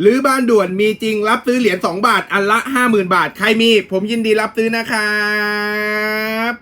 หรือบ้านด่วนมีจริงรับซื้อเหรียญ2บาท อันละ 50,000 บาท ใครมี ผมยินดีรับซื้อนะครับ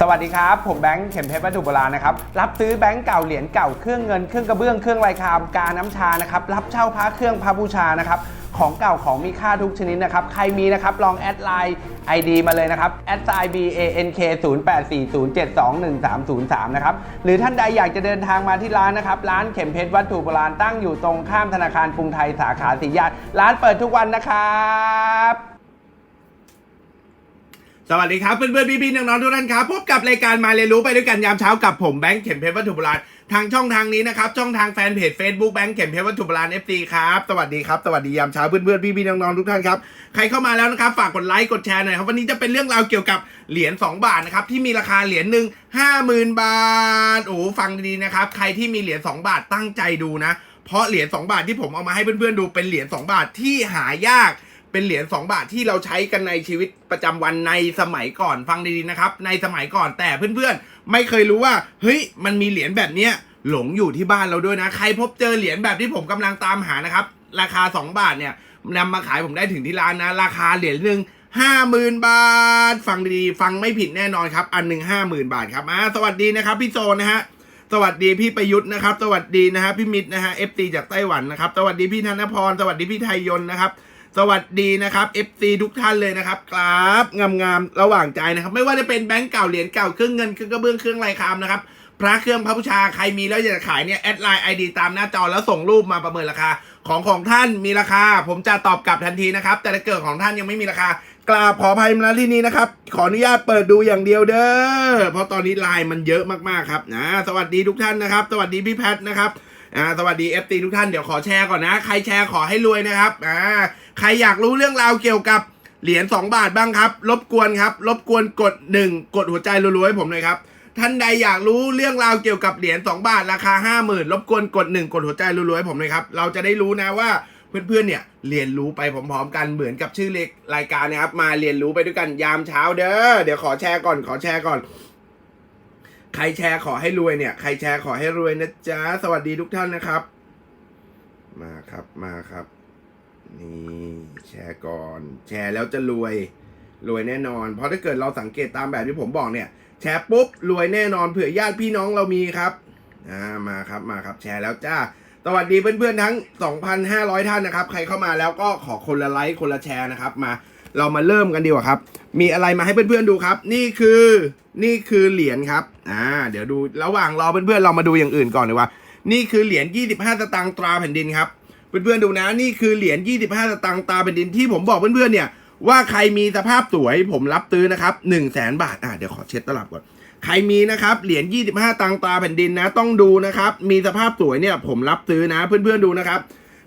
สวัสดีครับ ผมแบงค์เข็มเพชรวัตถุโบราณนะครับ รับซื้อแบงค์เก่าเหรียญเก่าเครื่องเงินเครื่องกระเบื้องเครื่องลายคามกาน้ำชานะครับ รับเช่าพระเครื่องพระบูชานะครับ ของเก่าของมีค่าทุกชนิดนะครับ ใครมีนะครับ ลองแอดไลน์ ID มาเลยนะครับแอดไซ b a n k 0 8 4 0 7 2 1 3 0 3 นะครับ หรือท่านใดอยากจะเดินทางมาที่ร้านนะครับ ร้านเข็มเพชรวัตถุโบราณตั้งอยู่ตรงข้ามธนาคารกรุงไทยสาขาสียาติร้านเปิดทุกวันนะครับ สวัสดีครับเพื่อนๆพี่ๆน้องๆทุกท่านครับพบกับรายการมาเรียนรู้ไปด้วยกันยามเช้ากับผมแบงค์เข็มเพชรวัตถุโบราณทางช่องทางนี้นะครับช่องทางแฟนเพจ Facebook แบงค์เข็มเพชรวัตถุโบราณ FC ครับสวัสดีครับสวัสดียามเช้าเพื่อนๆพี่ๆน้องๆทุกท่านครับใครเข้ามาแล้วนะครับฝากกดไลค์กดแชร์หน่อยครับวันนี้จะเป็นเรื่องราวเกี่ยวกับเหรียญ2บาทนะครับที่มีราคาเหรียญหนึ่งห้าหมื่นบาทโอ้ฟังดีๆนะครับใครที่มีเหรียญ2บาทตั้งใจดูนะ เพราะเหรียญ2บาทที่ผมเอามาให้เพื่อนๆดูเป็นเหรียญ2บาทที่หายาก เป็นเหรียญ2บาทที่เราใช้กันในชีวิตประจำวันในสมัยก่อนฟังดีๆนะครับ ในสมัยก่อนแต่เพื่อนๆ ไม่เคยรู้ว่าเฮ้ยมันมีเหรียญแบบเนี้ยหลงอยู่ที่บ้านเราด้วยนะ ใครพบเจอเหรียญแบบที่ผมกำลังตามหานะครับ ราคา 2 บาทเนี่ยนำมาขายผมได้ถึงที่ร้านนะ ราคาเหรียญหนึ่งห้าหมื่นบาท ฟังดีๆฟังไม่ผิดแน่นอนครับ อันหนึ่งห้าหมื่นบาทครับอ่าสวัสดีนะครับพี่โซนะฮะสวัสดีพี่ประยุทธ์นะครับ สวัสดีนะฮะพี่มิตรนะฮะ FT จากไต้หวันนะครับ สวัสดีพี่ธนพร สวัสดีพี่ไทยยนนะครับ สวัสดีนะครับ FC ทุกท่านเลยนะครับครับงามๆระหว่างใจนะครับ ไม่ว่าจะเป็นแบงก์เก่าเหรียญเก่าเครื่องเงินเครื่องกระเบื้องเครื่องลายคามนะครับพระเครื่องพระบูชาใครมีแล้วอยากจะขายเนี่ยแอดไลน์ไอดีตามหน้าจอแล้วส่งรูปมาประเมินราคา ของของท่านมีราคา ผมจะตอบกลับทันทีนะครับ แต่ถ้าเกิดของท่านยังไม่มีราคากราบขออภัยมาที่นี้นะครับ ขออนุญาตเปิดดูอย่างเดียวเด้อเพราะตอนนี้ไลน์มันเยอะมากๆครับนะสวัสดีทุกท่านนะครับ สวัสดีพี่แพทนะครับ อ่าสวัสดี FT ทุกท่านเดี๋ยวขอแชร์ก่อนนะ ใครแชร์ขอให้รวยนะครับอ่าใครอยากรู้เรื่องราวเกี่ยวกับเหรียญ2บาทบ้างครับ รบกวนครับ รบกวนกด 1 กดหัวใจรัวๆให้ผมหน่อยครับท่านใดอยากรู้เรื่องราวเกี่ยวกับเหรียญ2บาทราคา 5 0,000 รบกวนกด 1 กดหัวใจรัวๆให้ผมหน่อยครับ เราจะได้รู้นะว่าเพื่อนๆเนี่ยเรียนรู้ไปพร้อมๆกันเหมือนกับชื่อเล็กรายการนะครับ มาเรียนรู้ไปด้วยกันยามเช้าเด้อเดี๋ยวขอแชร์ก่อนขอแชร์ก่อน ใครแชร์ขอให้รวยเนี่ย ใครแชร์ขอให้รวยนะจ๊ะ สวัสดีทุกท่านนะครับ มาครับมาครับ นี่แชร์ก่อน แชร์แล้วจะรวย รวยแน่นอน เพราะถ้าเกิดเราสังเกตตามแบบที่ผมบอกเนี่ย แชร์ปุ๊บรวยแน่นอนเผื่อญาติพี่น้องเรามีครับอ่ามาครับมาครับ แชร์แล้วจ้าสวัสดีเพื่อนๆทั้ง 2,500 ท่านนะครับ ใครเข้ามาแล้วก็ขอคนละไลค์คนละแชร์นะครับมา เรามาเริ่มกันดีกว่าครับ มีอะไรมาให้เพื่อนๆดูครับ นี่คือนี่คือเหรียญครับอ่าเดี๋ยวดูระหว่างรอเพื่อนๆเรามาดูอย่างอื่นก่อนดีกว่า นี่คือเหรียญ25สตางค์ตราแผ่นดินครับเพื่อนๆดูนะนี่คือเหรียญ25สตางค์ตราแผ่นดินที่ผมบอกเพื่อนๆเนี่ยว่าใครมีสภาพสวยผมรับซื้อนะครับ1 0 0 0 0แสนบาทอะเดี๋ยวขอเช็ดตลับก่อนใครมีนะครับเหรียญ25 ตังตาแผ่นดินนะ ต้องดูนะครับ มีสภาพสวยเนี่ยผมรับซื้อนะเพื่อนๆดูนะครับ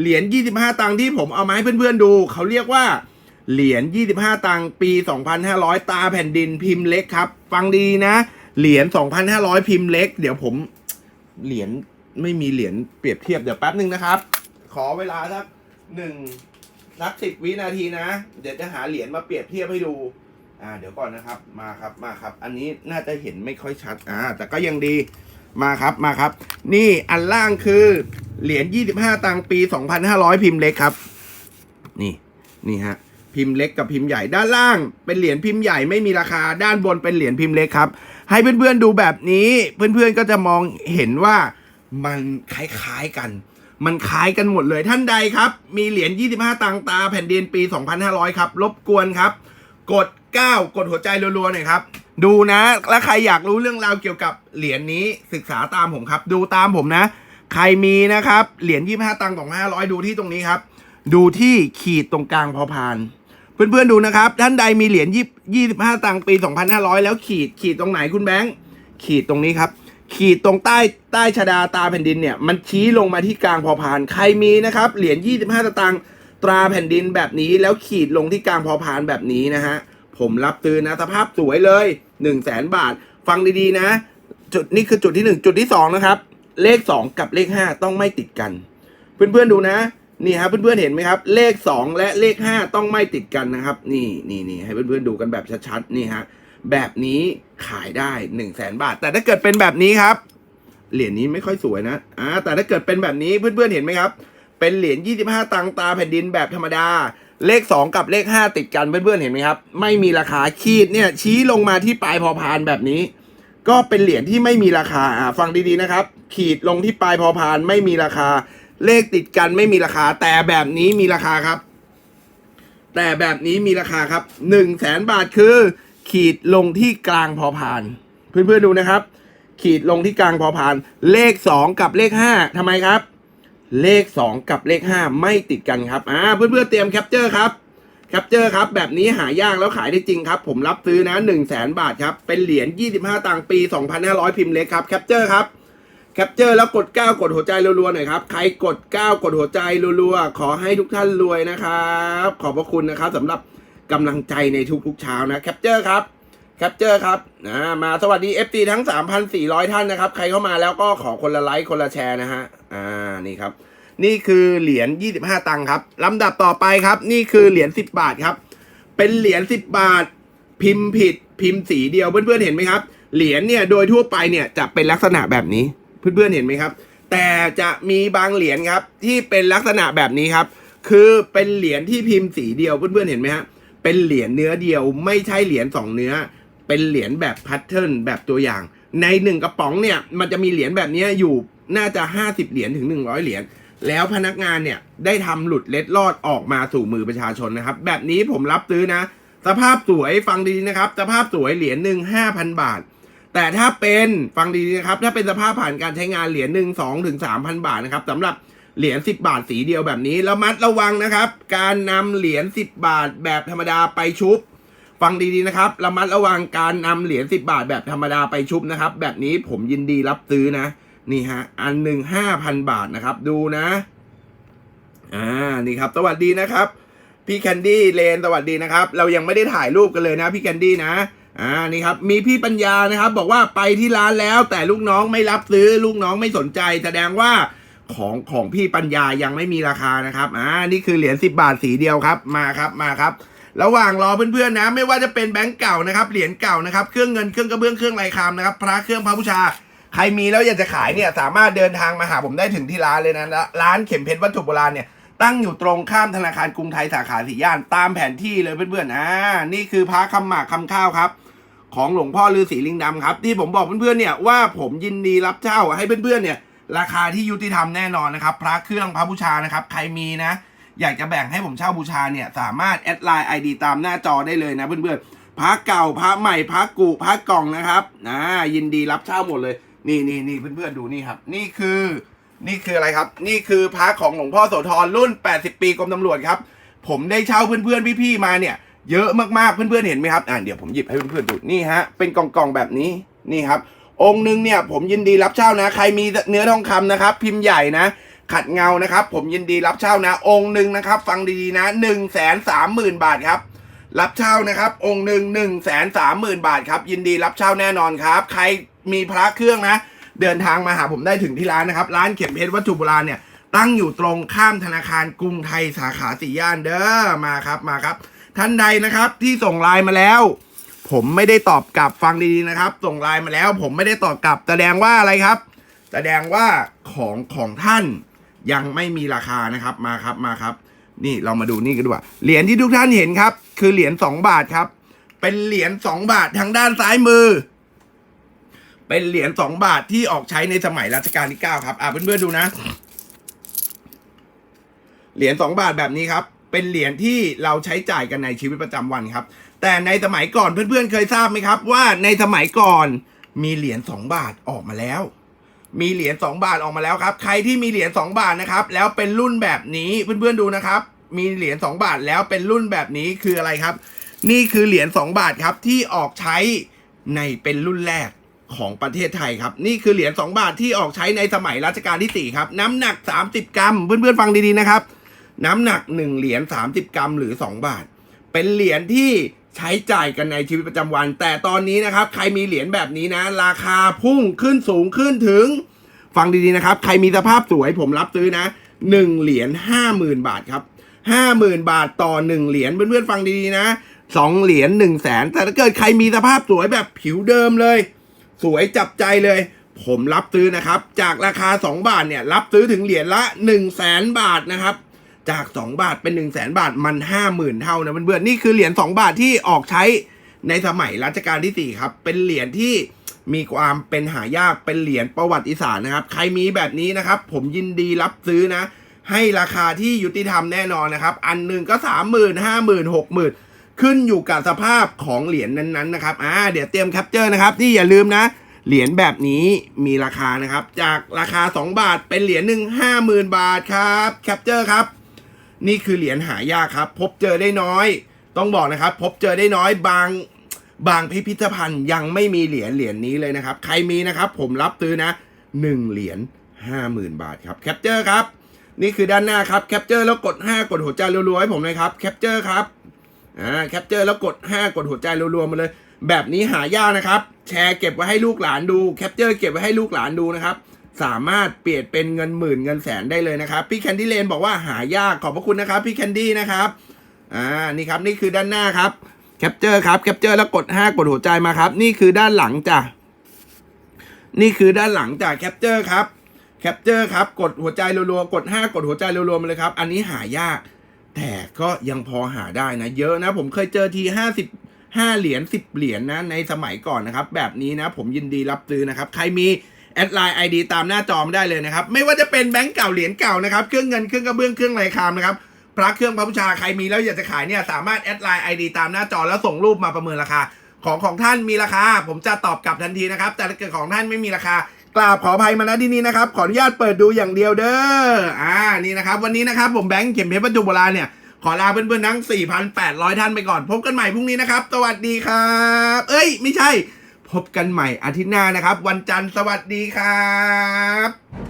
เหรียญ25 ตังที่ผมเอามาให้เพื่อนๆดู เขาเรียกว่า เหรียญ 25 ตังค์ปี 2500 ตาแผ่นดินพิมพ์เล็กครับ ฟังดีนะ เหรียญ 2,500 พิมพ์เล็ก เดี๋ยวผม เหรียญไม่มีเหรียญเปรียบเทียบเดี๋ยวแป๊บหนึ่งนะครับ ขอเวลาสักหนึ่งสักสิบวินาทีนะ เดี๋ยวจะหาเหรียญมาเปรียบเทียบให้ดู อ่า เดี๋ยวก่อนนะครับ มาครับ มาครับ อันนี้น่าจะเห็นไม่ค่อยชัด อ่า แต่ก็ยังดี มาครับ มาครับ นี่อันล่างคือเหรียญ 25 ตังค์ปี 2,500 พิมพ์เล็กครับ นี่ นี่ฮะ พิมพ์เล็กกับพิมพ์ใหญ่ด้านล่าง เป็นเหรียญพิมพ์ใหญ่ไม่มีราคาด้านบนเป็นเหรียญพิมพ์เล็กครับ ให้เพื่อนๆดูแบบนี้เพื่อนๆก็จะมองเห็นว่ามันคล้ายๆกัน มันคล้ายกันหมดเลยท่านใดครับ มีเหรียญ25 ตังตาแผ่นดินปี 2,500 ครับ รบกวนครับ กด 9 กดหัวใจรัวๆหน่อยครับ ดูนะ แล้วใครอยากรู้เรื่องราวเกี่ยวกับเหรียญนี้ศึกษาตามผมครับ ดูตามผมนะ ใครมีนะครับเหรียญ25 ตังค์ของ500 ดูที่ตรงนี้ครับ ดูที่ขีดตรงกลางพอพาน เพื่อนๆดูนะครับ ท่านใดมีเหรียญ20 25ตังค์ปี2,500แล้วขีดขีดตรงไหนคุณแบงค์ขีดตรงนี้ครับ ขีดตรงใต้ใต้ชดาตาแผ่นดินเนี่ย มันชี้ลงมาที่กลางพอพาน ใครมีนะครับ เหรียญ25สตางค์ตราแผ่นดินแบบนี้แล้วขีดลงที่กลางพอพานแบบนี้นะฮะผมรับซื้อนะสภาพสวยเลย1 0 0 0 0แสนบาท ฟังดีๆนะ จุดนี้คือจุดที่ 1 จุดที่ 2 นะครับ เลข 2 กับเลข 5 ต้องไม่ติดกัน เพื่อนๆดูนะ นี่ครับเพื่อนๆเห็นไหมครับ เลข 2 และเลข 5 ต้องไม่ติดกันนะครับ นี่นี่นี่ให้เพื่อนๆดูกันแบบชัดๆนี่ฮะแบบนี้ขายได้1นึ่งแสนบาท แต่ถ้าเกิดเป็นแบบนี้ครับ เหรียญนี้ไม่ค่อยสวยนะอ่าแต่ถ้าเกิดเป็นแบบนี้เพื่อนๆเห็นไหมครับ เป็นเหรียญ25 ตังตาแผ่นดินแบบธรรมดา เลข 2 กับเลข 5 ติดกันเพื่อนๆเห็นไหมครับ ไม่มีราคาขีดเนี่ยชี้ลงมาที่ปลายพอพานแบบนี้ ก็เป็นเหรียญที่ไม่มีราคาอ่าฟังดีๆนะครับ ขีดลงที่ปลายพอพานไม่มีราคา เลขติดกันไม่มีราคา แต่แบบนี้มีราคาครับ แต่แบบนี้มีราคาครับ1นึ่งแสนบาทคือ ขีดลงที่กลางพอพาน เพื่อนๆดูนะครับ ขีดลงที่กลางพอพาน เลข2กับเลข5ทำไมครับ เลข2กับเลข5ไม่ติดกันครับอ่าเพื่อนๆเตรียมแคปเจอร์ครับแคปเจอร์ครับ แบบนี้หายากแล้วขายได้จริงครับ ผมรับซื้อนะ1 0 0 0 0แบาทครับ เป็นเหรียญ 25 ตังค์ปี 2,500 พิมพ์เล็กครับ แคปเจอร์ครับ แคปเจอร์แล้วกด 9 กดหัวใจรัวๆหน่อยครับ ใครกด 9 กดหัวใจรัวๆ ขอให้ทุกท่านรวยนะครับ ขอบพระคุณนะครับสำหรับกำลังใจในทุกๆเช้านะแคปเจอร์ครับแคปเจอร์ครับนะมาสวัสดี FT ทั้ง 3,400 ท่านนะครับ ใครเข้ามาแล้วก็ขอคนละไลค์คนละแชร์นะฮะอ่านี่ครับ นี่คือเหรียญ 25 ตังค์ครับลำดับต่อไปครับ นี่คือเหรียญ 10 บาทครับ เป็นเหรียญ 10 บาท พิมพ์ผิด พิมพ์สีเดียวเพื่อนๆเห็นไหมครับเหรียญเนี่ยโดยทั่วไปเนี่ยจะเป็นลักษณะแบบนี้ เพื่อนๆเห็นไหมครับ แต่จะมีบางเหรียญครับที่เป็นลักษณะแบบนี้ครับ คือเป็นเหรียญที่พิมพ์สีเดียวเพื่อนๆเห็นไหมฮะเป็นเหรียญเนื้อเดียวไม่ใช่เหรียญสองเนื้อ เป็นเหรียญแบบแพทเทิร์นแบบตัวอย่าง ในหนึ่งกระป๋องเนี่ยมันจะมีเหรียญแบบนี้อยู่น่าจะ 50 เหรียญถึง 100 เหรียญแล้วพนักงานเนี่ยได้ทำหลุดเล็ดลอดออกมาสู่มือประชาชนนะครับ แบบนี้ผมรับซื้อนะ สภาพสวยฟังดีนะครับ สภาพสวยเหรียญหนึ่ง5,000บาท แต่ถ้าเป็นฟังดีนะครับ ถ้าเป็นสภาพผ่านการใช้งานเหรียญหนึ่งสองถึงสามพันบาทนะครับสำหรับเหรียญ10 บาทสีเดียวแบบนี้ระมัดระวังนะครับ การนำเหรียญ10 บาทแบบธรรมดาไปชุบ ฟังดีๆนะครับระมัดระวังการนำเหรียญ10 บาทแบบธรรมดาไปชุบนะครับ แบบนี้ผมยินดีรับซื้อนะ นี่ฮะ อันหนึ่งห้าพันบาทนะครับ ดูนะอ่านี่ครับ สวัสดีนะครับ พี่แคนดี้เลนสวัสดีนะครับ เรายังไม่ได้ถ่ายรูปกันเลยนะพี่แคนดี้นะ อ่านี่ครับมีพี่ปัญญานะครับ บอกว่าไปที่ร้านแล้ว แต่ลูกน้องไม่รับซื้อลูกน้องไม่สนใจ แสดงว่าของของพี่ปัญญายังไม่มีราคานะครับอ่านี่คือเหรียญ10บาทสีเดียวครับมาครับมาครับ ระหว่างรอเพื่อนๆนะ ไม่ว่าจะเป็นแบงก์เก่านะครับเหรียญเก่านะครับเครื่องเงินเครื่องกระเบื้องเครื่องลายคำนะครับ พระเครื่องพระบูชา ใครมีแล้วอยากจะขายเนี่ยสามารถเดินทางมาหาผมได้ถึงที่ร้านเลยนะร้านเข็มเพชรวัตถุโบราณเนี่ย ตั้งอยู่ตรงข้ามธนาคารกรุงไทยสาขาสีย่าน ตามแผนที่เลยเพื่อนๆอ่านี่คือพระคำหมากคำข้าวครับ ของหลวงพ่อฤาษีลิงดำครับ ที่ผมบอกเพื่อนๆเนี่ยว่าผมยินดีรับเช่าให้เพื่อนๆเนี่ย ราคาที่ยุติธรรมแน่นอนนะครับ พระเครื่องพระบูชานะครับ ใครมีนะ อยากจะแบ่งให้ผมเช่าบูชาเนี่ย สามารถแอดไลน์ไอดีตามหน้าจอได้เลยนะเพื่อนๆพระเก่าพระใหม่พระกุพระกล่องนะครับอ่ายินดีรับเช่าหมดเลย นี่นี่นี่เพื่อนๆดูนี่ครับ นี่คือ นี่คืออะไรครับ นี่คือพระของหลวงพ่อโสธรรุ่น 80 ปีกรมตำรวจครับ ผมได้เช่าเพื่อนๆพี่ๆมาเนี่ย เยอะมากๆเพื่อนๆเห็นไหมครับอ่าเดี๋ยวผมหยิบให้เพื่อนๆดูนี่ฮะเป็นกล่องๆแบบนี้นี่ครับ องค์หนึ่งเนี่ยผมยินดีรับเช่านะ ใครมีเนื้อทองคำนะครับ พิมพ์ใหญ่นะ ขัดเงานะครับ ผมยินดีรับเช่านะ องค์หนึ่งนะครับ ฟังดีๆนะหนึ่งแสนสามหมื่นบาทครับรับเช่านะครับ องค์หนึ่งหนึ่งแสนสามหมื่นบาทครับยินดีรับเช่าแน่นอนครับ ใครมีพระเครื่องนะ เดินทางมาหาผมได้ถึงที่ร้านนะครับ ร้านเข็มเพชรวัตถุโบราณเนี่ยตั้งอยู่ตรงข้ามธนาคารกรุงไทยสาขาสี่ย่านเด้อมาครับมาครับ ท่านใดนะครับที่ส่งไลน์มาแล้ว ผมไม่ได้ตอบกลับฟังดีๆนะครับ ส่งไลน์มาแล้ว ผมไม่ได้ตอบกลับ แสดงว่าอะไรครับ แสดงว่าของของท่านยังไม่มีราคานะครับมาครับมาครับ นี่เรามาดูนี่กันดีกว่าเหรียญที่ทุกท่านเห็นครับ คือเหรียญสองบาทครับ เป็นเหรียญสองบาททางด้านซ้ายมือ เป็นเหรียญสองบาทที่ออกใช้ในสมัยรัชกาลที่เก้าครับ อ่าเพื่อนๆดูนะ เหรียญสองบาทแบบนี้ครับ เป็นเหรียญที่เราใช้จ่ายกันในชีวิตประจำวันครับ แต่ในสมัยก่อนเพื่อนๆเคยทราบไหมครับ ว่าในสมัยก่อนมีเหรียญสองบาทออกมาแล้ว มีเหรียญสองบาทออกมาแล้วครับ ใครที่มีเหรียญสองบาทนะครับ แล้วเป็นรุ่นแบบนี้เพื่อนๆดูนะครับ มีเหรียญสองบาทแล้วเป็นรุ่นแบบนี้คืออะไรครับ นี่คือเหรียญสองบาทครับที่ออกใช้ในเป็นรุ่นแรก ของประเทศไทยครับ นี่คือเหรียญ2บาทที่ออกใช้ในสมัยรัชกาลที่ 4 ครับ น้ำหนัก 30 กรัม เพื่อนๆฟังดีๆนะครับ น้ำหนัก 1 เหรียญ30 กรัมหรือ 2 บาท เป็นเหรียญที่ใช้จ่ายกันในชีวิตประจำวัน แต่ตอนนี้นะครับ ใครมีเหรียญแบบนี้นะ ราคาพุ่งขึ้นสูงขึ้นถึง ฟังดีๆนะครับ ใครมีสภาพสวยผมรับซื้อนะ 1 เหรียญ50,000 บาทครับ50,000 บาทต่อ 1 เหรียญเพื่อนๆฟังดีๆนะสองเหรียญหนึ่งแสนแต่ถ้าเกิดใครมีสภาพสวยแบบผิวเดิมเลย สวยจับใจเลย ผมรับซื้อนะครับ จากราคา 2 บาทเนี่ย รับซื้อถึงเหรียญละ 1 0 0 0 0แสนบาทนะครับ จาก 2 บาทเป็น 1 0 0 0 0แสนบาทมัน 50,000 เท่านะเพื่อนๆนี่คือเหรียญ2บาทที่ออกใช้ในสมัยรัชกาลที่ 4 ครับ เป็นเหรียญที่มีความเป็นหายากเป็นเหรียญประวัติศาสตร์นะครับ ใครมีแบบนี้นะครับ ผมยินดีรับซื้อนะ ให้ราคาที่ยุติธรรมแน่นอนนะครับ อันหนึ่งก็30,000 50,000 60,000 ขึ้นอยู่กับสภาพของเหรียญนั้นๆนะครับอ่าเดี๋ยวเตรียมแคปเจอร์นะครับที่อย่าลืมนะ เหรียญแบบนี้มีราคานะครับ จากราคา 2 บาทเป็นเหรียญหนึ่ง50,000บาทครับแคปเจอร์ครับ นี่คือเหรียญหายากครับ พบเจอได้น้อย ต้องบอกนะครับ พบเจอได้น้อยบางบางพิพิธภัณฑ์ยังไม่มีเหรียญเหรียญนี้เลยนะครับ ใครมีนะครับ ผมรับซื้อนะ 1 เหรียญ50,000 บาทครับแคปเจอร์ครับ นี่คือด้านหน้าครับแคปเจอร์แล้วกด 5 กดหัวใจรัวๆให้ผมเลยครับแคปเจอร์ครับ อ่าแคปเจอร์แล้วกด 5 กดหัวใจรัวๆมาเลย แบบนี้หายากนะครับ แชร์เก็บไว้ให้ลูกหลานดูแคปเจอร์เก็บไว้ให้ลูกหลานดูนะครับ สามารถเปลี่ยนเป็นเงินหมื่นเงินแสนได้เลยนะครับ พี่แคนดี้เลนบอกว่าหายากขอบพระคุณนะครับพี่แคนดี้นะครับอ่านี่ครับนี่คือด้านหน้าครับแคปเจอร์ครับแคปเจอร์แล้วกด 5 กดหัวใจมาครับ นี่คือด้านหลังจ้ะนี่คือด้านหลังจากแคปเจอร์ครับแคปเจอร์ครับ กดหัวใจรัวๆ กด 5 กดหัวใจรัวๆมาเลยครับ อันนี้หายาก แต่ก็ยังพอหาได้นะ เยอะนะ ผมเคยเจอที50 5เหรียญ10เหรียญนะ ในสมัยก่อนนะครับ แบบนี้นะ ผมยินดีรับซื้อนะครับ ใครมีแอดไลน์ไอดีตามหน้าจอมาได้เลยนะครับ ไม่ว่าจะเป็นแบงก์เก่าเหรียญเก่านะครับ เครื่องเงินเครื่องกระเบื้องเครื่องไรคามนะครับพระเครื่องพระบูชาใครมีแล้วอยากจะขายเนี่ยสามารถแอดไลน์ไอดีตามหน้าจอแล้วส่งรูปมาประเมินราคา ของของท่านมีราคา ผมจะตอบกลับทันทีนะครับ แต่ถ้าเกิดของท่านไม่มีราคา กราบขออภัยมาณที่นี้นะครับ ขออนุญาตเปิดดูอย่างเดียวเด้อ อ่า นี่นะครับ วันนี้นะครับ ผมแบงค์เข็มเพชรบรรจุโบราณเนี่ย ขอลาเพื่อนๆทั้ง 4,800 ท่านไปก่อน พบกันใหม่พรุ่งนี้นะครับ สวัสดีครับ เอ้ย ไม่ใช่ พบกันใหม่อาทิตย์หน้านะครับ วันจันทร์ สวัสดีครับ